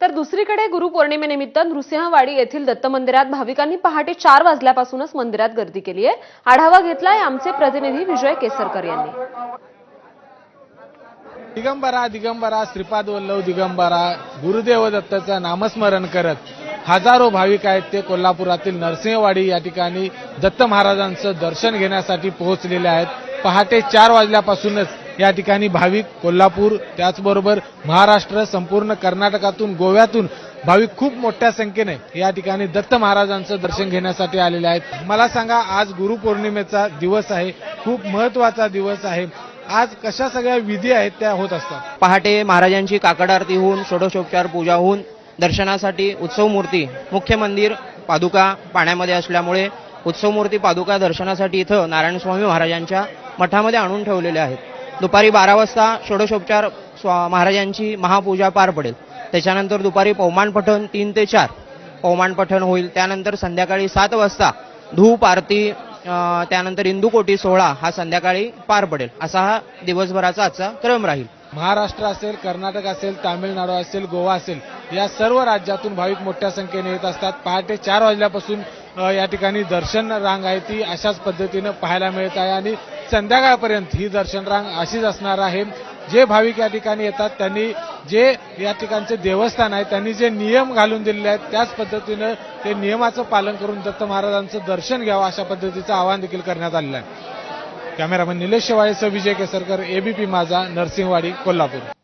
तर दुसरीकडे गुरुपौर्णिमेनिमित्त नृसिंहवाडी येथील दत्त मंदिरात भाविकांनी पहाटे चार वाजल्यापासूनच मंदिरात गर्दी केली आहे. आढावा घेतलाय आमचे प्रतिनिधी विजय केसरकर यांनी. दिगंबरा दिगंबरा श्रीपाद वल्लभ दिगंबरा गुरुदेव दत्ताचं नामस्मरण करत हजारो भाविक आहेत ते कोल्हापुरातील नरसिंहवाडी या ठिकाणी दत्त महाराजांचं दर्शन घेण्यासाठी पोहोचलेले आहेत. पहाटे चार वाजल्यापासूनच या ठिकाणी भाविक कोल्हापूर त्याचबरोबर महाराष्ट्र संपूर्ण कर्नाटकातून गोव्यातून भाविक खूप मोठ्या संख्येने या ठिकाणी दत्त महाराजांचं दर्शन घेण्यासाठी आलेले आहेत. मला सांगा आज गुरुपौर्णिमेचा दिवस आहे खूप महत्त्वाचा दिवस आहे. आज कशा सगळ्या विधी आहेत त्या होत असतात? पहाटे महाराजांची काकड आरती होऊन षोडशोपचार पूजा होऊन दर्शनासाठी उत्सव मूर्ती मुख्य मंदिर पादुका पाण्यामध्ये असल्यामुळे उत्सव मूर्ती पादुका दर्शनासाठी इथं नारायणस्वामी महाराजांच्या मठामध्ये आणून ठेवलेल्या आहेत. दुपारी बारा वाजता षोडशोपचार महाराजांची महापूजा पार पडेल. त्याच्यानंतर दुपारी पवमान पठण तीन ते चार. पौमान पठण होईल त्यानंतर संध्याकाळी सात वाजता धूप आरती त्यानंतर इंदुकोटी सोहळा हा संध्याकाळी पार पडेल. असा हा दिवसभराचा आजचा क्रम राहील. महाराष्ट्र असेल कर्नाटक असेल तामिळनाडू असेल गोवा असेल या सर्व राज्यातून भाविक मोठ्या संख्येने येत असतात. पहाटे चार वाजल्यापासून या ठिकाणी दर्शन रांग आहे ती अशाच पद्धतीनं पाहायला मिळत आहे आणि संध्याकाळपर्यंत ही दर्शन रांग अशीच असणार आहे. जे भाविक या ठिकाणी येतात त्यांनी जे या ठिकाणचे देवस्थान आहे त्यांनी जे नियम घालून दिलेले आहेत त्याच पद्धतीनं ते नियमाचं पालन करून दत्त महाराजांचं दर्शन घ्यावं अशा पद्धतीचं आवाहन देखील करण्यात आलेलं आहे. कॅमेरामन निलेश शेवाळेसह विजय केसरकर एबीपी माझा नरसिंहवाडी कोल्हापूर.